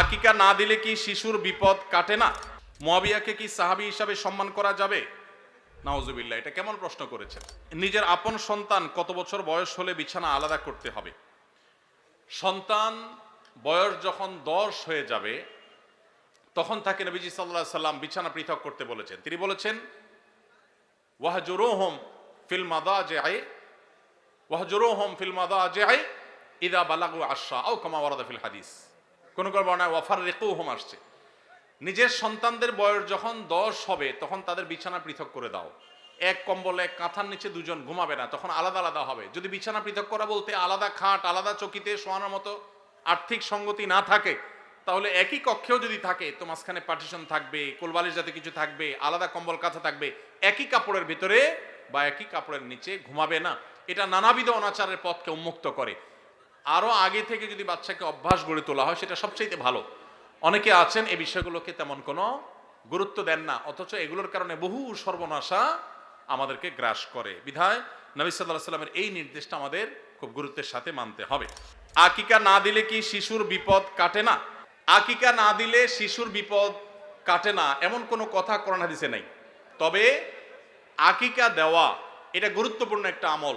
আকিকা না দিলে কি শিশুর বিপদ কাটে না? মহাবিয়াকে কি সাহাবি হিসাবে সম্মান করা যাবে? নাওজুবিল্লাহ এটা কেমন প্রশ্ন করেছেন? নিজের আপন সন্তান কত বছর বয়স হলে বিছানা আলাদা করতে হবে? সন্তান বয়স যখন দশ হয়ে যাবে, তখন তাকে নবীজি সাল্লাহ সাল্লাম বিছানা পৃথক করতে বলেছেন। তিনি বলেছেন, ওয়াহজুরোহম ফিল মাদা যে আয় ওয়াহজুরোহম ফিল মাদা যে আয় ইদা বালাগু আশা ও কামা ওয়ারাদা ফিল হাদিস। কোন কোন বর্ণায় ওয়াফার রেকুহম আসছে। নিজের সন্তানদের বয়স যখন দশ হবে, তখন তাদের বিছানা পৃথক করে দাও। এক কম্বলে কাঁথার নিচে দুজন ঘুমাবে না, তখন আলাদা আলাদা হবে। যদি বিছানা পৃথক করা বলতে আলাদা খাট, আলাদা চকিতে শোয়ানোর মতো আর্থিক সঙ্গতি না থাকে, তাহলে একই কক্ষেও যদি থাকে, তো মাঝখানে পার্টিশন থাকবে কোলবালিশ যাতে কিছু থাকবে, আলাদা কম্বল, কাঁথা থাকবে, একই কাপড়ের ভিতরে বা একই কাপড়ের নিচে ঘুমাবে না। এটা নানাবিধ অনাচারের পথকে উন্মুক্ত করে। আরও আগে থেকে যদি বাচ্চাকে অভ্যাস গড়ে তোলা হয়, সেটা সবচেয়ে ভালো। অনেকে আছেন এই বিষয়গুলোকে তেমন কোনো গুরুত্ব দেন না, অথচ এগুলোর কারণে বহু সর্বনাশা আমাদেরকে গ্রাস করে। বিধায় নবী সাল্লাহ সাল্লামের এই নির্দেশটা আমাদের খুব গুরুত্বের সাথে মানতে হবে। আকিকা না দিলে কি শিশুর বিপদ কাটে না? আকিকা না দিলে শিশুর বিপদ কাটে না, এমন কোনো কথা কোরআন হাদিসে নেই। তবে আকিকা দেওয়া, এটা গুরুত্বপূর্ণ একটা আমল।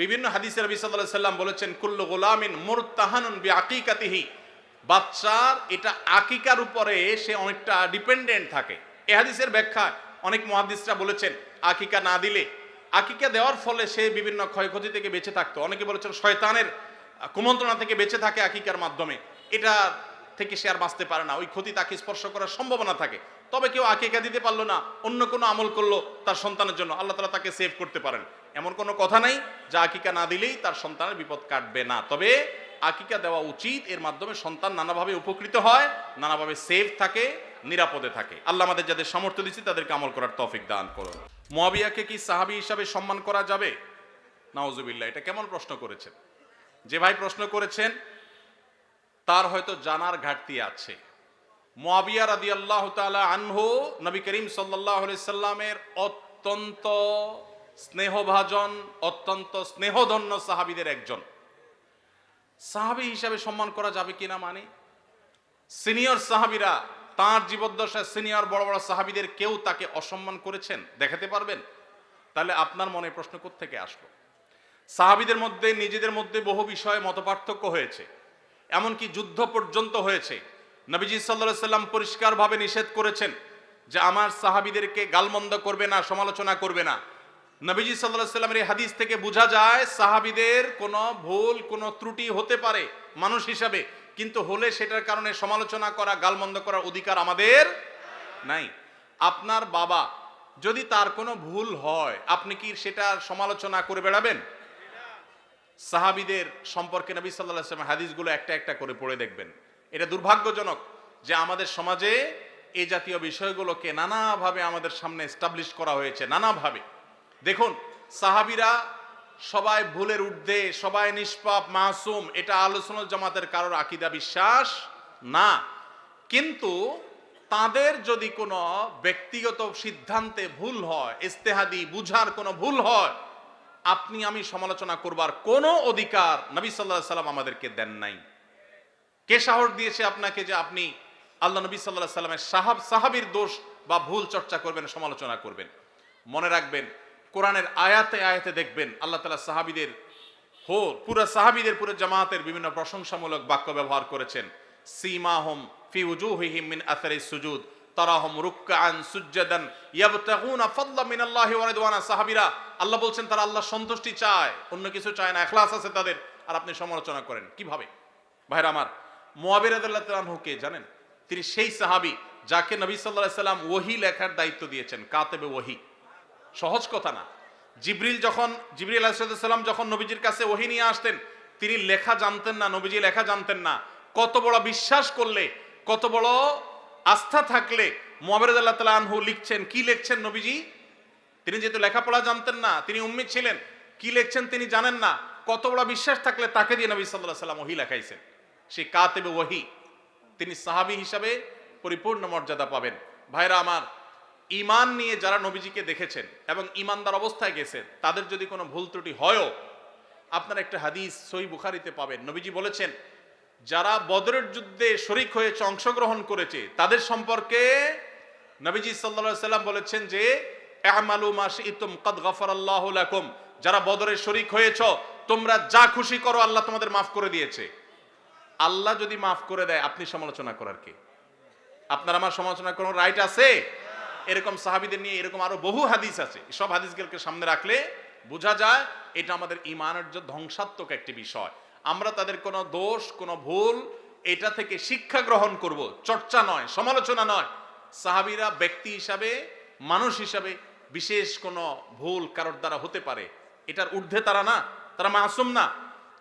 বিভিন্ন হাদিসের নবী সাল্লাল্লাহু আলাইহি সাল্লাম বলেছেন, কুল্লু গোলামিন মুরতাহানুন বি আকিকাতিহি বাচ্চার এটা আকিকার উপরে সে অনেকটা ডিপেন্ডেন্ট থাকে। এ হাদিসের ব্যাখ্যা অনেক মহাদিসরা বলেছেন, আকিকা না দিলে, আকিকা দেওয়ার ফলে সে বিভিন্ন ক্ষয়ক্ষতি থেকে বেঁচে থাকতো। অনেকে বলেছেন শয়তানের কুমন্ত্রণা থেকে বেঁচে থাকে আকিকার মাধ্যমে। এটা থেকে সে আর বাঁচতে পারে না। ওই ক্ষতি তাকে স্পর্শ করার সম্ভাবনা থাকে। তবে কেউ আকিকা দিতে পারল না, অন্য কোনো আমল করল তার সন্তানের জন্য। আল্লাহ তালা তাকে সেভ করতে পারেন। এমন কোনো কথা নাই যে আকিকা না দিলেই তার সন্তানের বিপদ কাটবে না। তবে আকিকা দেওয়া উচিত এর মাধ্যমে সন্তান নানাভাবে উপকৃত হয়, নানাভাবে সেফ থাকে, নিরাপদে থাকে। আল্লাহ আমাদের যাদের সামর্থ্য দিচ্ছে তাদেরকে আমল করার তৌফিক দান করুন। মোয়াবিয়াকে কি সাহাবি হিসাবে সম্মান করা যাবে? নাওজুবিল্লাহ এটা কেমন প্রশ্ন করেছেন? যে ভাই প্রশ্ন করেছেন, তার হয়তো জানার ঘাটতি আছে। মোয়াবিয়া রাদি আল্লাহ আনহু নবী করিম সাল্লাহ সাল্লামের অত্যন্ত স্নেহভাজন, অত্যন্ত স্নেহধন্য সাহাবিদের একজন। সাহাবি হিসাবে সম্মান করা যাবে কিনা মানে? সিনিয়র সাহাবিরা, তার জীবদ্দশায় সিনিয়র বড় বড় সাহাবিদের কেউ তাকে অসম্মান করেছেন? দেখাতে পারবেন? তাহলে আপনার মনে প্রশ্ন থেকে আসলো? সাহাবিদের মধ্যে, নিজেদের মধ্যে বহু বিষয়ে মতপার্থক্য হয়েছে। এমনকি যুদ্ধ পর্যন্ত হয়েছে। নবীজি সাল্লাহ সাল্লাম পরিষ্কারভাবে নিষেধ করেছেন যে, আমার সাহাবিদেরকে গালমন্দ করবে না, সমালোচনা করবে না। নবীজি সাল্লাহ সাল্লামের এই হাদিস থেকে বোঝা যায়, সাহাবিদের কোনো ভুল, কোনো ত্রুটি হতে পারে মানুষ হিসাবে, কিন্তু হলে সেটার কারণে সমালোচনা করা, গালমন্দ করার অধিকার আমাদের নাই। আপনার বাবা যদি তার কোনো ভুল হয়, আপনি কি সেটার সমালোচনা করে বেড়াবেন? সাহাবিদের সম্পর্কে নবী সাল্লাহ সাল্লাম হাদিসগুলো একটা একটা করে পড়ে দেখবেন। এটা দুর্ভাগ্যজনক যে আমাদের সমাজে এই জাতীয় বিষয়গুলোকে নানাভাবে আমাদের সামনে এস্টাবলিশ করা হয়েছে, নানাভাবে। দেখুন, সাহাবিরা সবাই ভুলের ঊর্ধ্বে, সবাই নিষ্পাপ, মাসুম, এটা আলোচনা জামাতের কারোর আকিদা বিশ্বাস না। কিন্তু তাদের যদি কোনো ব্যক্তিগত সিদ্ধান্তে ভুল হয়, ইস্তেহাদি বুঝার কোনো ভুল হয়, আপনি আমি সমালোচনা করবার কোনো অধিকার নবী সাল্লাহ সাল্লাম আমাদেরকে দেন নাই। কে সাহস দিয়েছে আপনাকে যে আপনি আল্লাহ নবী সাল্লাহ সাল্লামের সাহাব, সাহাবির দোষ বা ভুল চর্চা করবেন, সমালোচনা করবেন? মনে রাখবেন কোরআনের আয়াতে আয়াতে দেখবেন আল্লাহ তালা সাহাবিদের হো পুরো সাহাবিদের, পুরো জামাতের বিভিন্ন প্রশংসামূলক বাক্য ব্যবহার করেছেন। সীমাহম ফি উজুহিহিম মিন আসারি সুজুদ আল্লাহ বলছেন, তারা আল্লাহ সন্তুষ্টি চায়, অন্য কিছু চায় না আছে তাদের। আর আপনি সমালোচনা করেন, কীভাবে? ভাইরা আমার কে জানেন? তিনি সেই সাহাবী যাকে লেখার দায়িত্ব দিয়েছেন, কাতেবে ওহী। সহজ কথা না। জিবরিল যখন, জিবরিল আলাইসাল্লাম যখন নবীজির কাছে ওহি নিয়ে আসতেন, তিনি লেখা জানতেন না, নবীজি লেখা জানতেন না। কত বড় বিশ্বাস করলে, কত বড় আস্থা থাকলে মোহামেদ আল্লাহ তালা আনহু লিখছেন, কি লিখছেন নবীজি? তিনি যেহেতু লেখাপড়া জানতেন না, তিনি উম্মিদ ছিলেন, কি লিখছেন তিনি জানেন না। কত বড় বিশ্বাস থাকলে তাকে দিয়ে নবী সাল্লাহ সাল্লাম ওহি লেখাইছেন। সে কাতেবে ওহি, তিনি সাহাবী হিসাবে পরিপূর্ণ মর্যাদা পাবেন। ভাইরা আমার ইমান নিয়ে যারা নবীজিকে দেখেছেন এবং ইমানদার অবস্থায় গেছেন তাদের যদি কোনো ভুল ত্রুটি হয়ও, আপনারা একটা হাদিস সই বুখারিতে পাবেন। নবীজি বলেছেন, যারা বদরের যুদ্ধে শরিক হয়েছে, অংশগ্রহণ করেছে, তাদের সম্পর্কে নবীজি সাল্লা সাল্লাম বলেছেন যে যারা বদরের শরিক হয়েছ, তোমরা যা খুশি করো, আল্লাহ তোমাদের মাফ করে দিয়েছে। আল্লাহ যদি মাফ করে দেয়, আপনি সমালোচনা করার কি? আপনার আমার সমালোচনা কোনো রাইট আছে? এরকম সাহাবিদের নিয়ে এরকম আরও বহু হাদিস আছে। সব হাদিসগুলোকে সামনে রাখলে বোঝা যায় এটা আমাদের ইমানের যে ধ্বংসাত্মক একটি বিষয়। আমরা তাদের কোনো দোষ, কোনো ভুল এটা থেকে শিক্ষা গ্রহণ করব। চর্চা নয়, সমালোচনা নয়। সাহাবিরা ব্যক্তি হিসাবে, মানুষ হিসাবে বিশেষ কোনো ভুল কারোর দ্বারা হতে পারে। এটার ঊর্ধ্বে তারা না, তারা মাসুম না।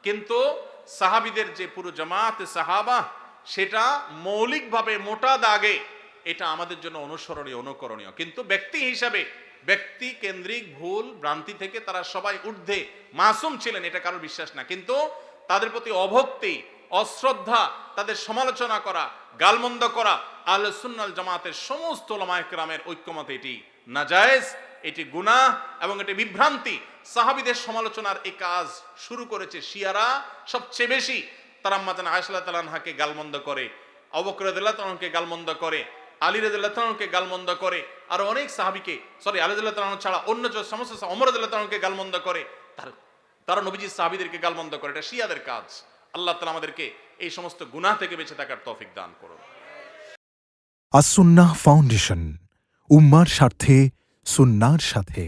কিন্তু সাহাবিদের যে পুরো জামাতে সাহাবা, সেটা মৌলিকভাবে মোটা দাগে এটা আমাদের জন্য অনুসরণীয়, অনুকরণীয়। কিন্তু ব্যক্তি হিসাবে ব্যক্তি কেন্দ্রিক, ভুল, ভ্রান্তি থেকে তারা সবাই ঊর্ধ্বে, মাসুম ছিলেন, এটা কারোর বিশ্বাস না। কিন্তু তাদের প্রতি অভক্তি, অশ্রদ্ধা, তাদের সমালোচনা করা, গালমন্দ করা আল সুন্নাল জামাতের সমস্ত ওলামায়করামের ঐক্যমত এটি নাজায়েজ, এটি গুনাহ এবং এটি বিভ্রান্তি। সাহাবিদের সমালোচনার এই কাজ শুরু করেছে শিয়ারা। সবচেয়ে বেশি তারা মাজান আয়সাল্লাহ তালানহাকে গালমন্দ করে অবকরদুল্লাহ তালকে গালমন্দ করে আলী তালকে গালমন্দ করে, আর অনেক সাহাবিকে, সরি আলিদুল্লাহ তালন ছাড়া অন্য যে সমস্ত অমর তালকে গালমন্দ করে, তার, তারা নবীজি সাহাবিদেরকে গালমন্দ করে, এটা শিয়াদের কাজ। আল্লাহ তালা আমাদেরকে এই সমস্ত গুণা থেকে বেঁচে থাকার তৌফিক দান করুন। আসুন্না ফাউন্ডেশন, উম্মার স্বার্থে, সুন্নার সাথে।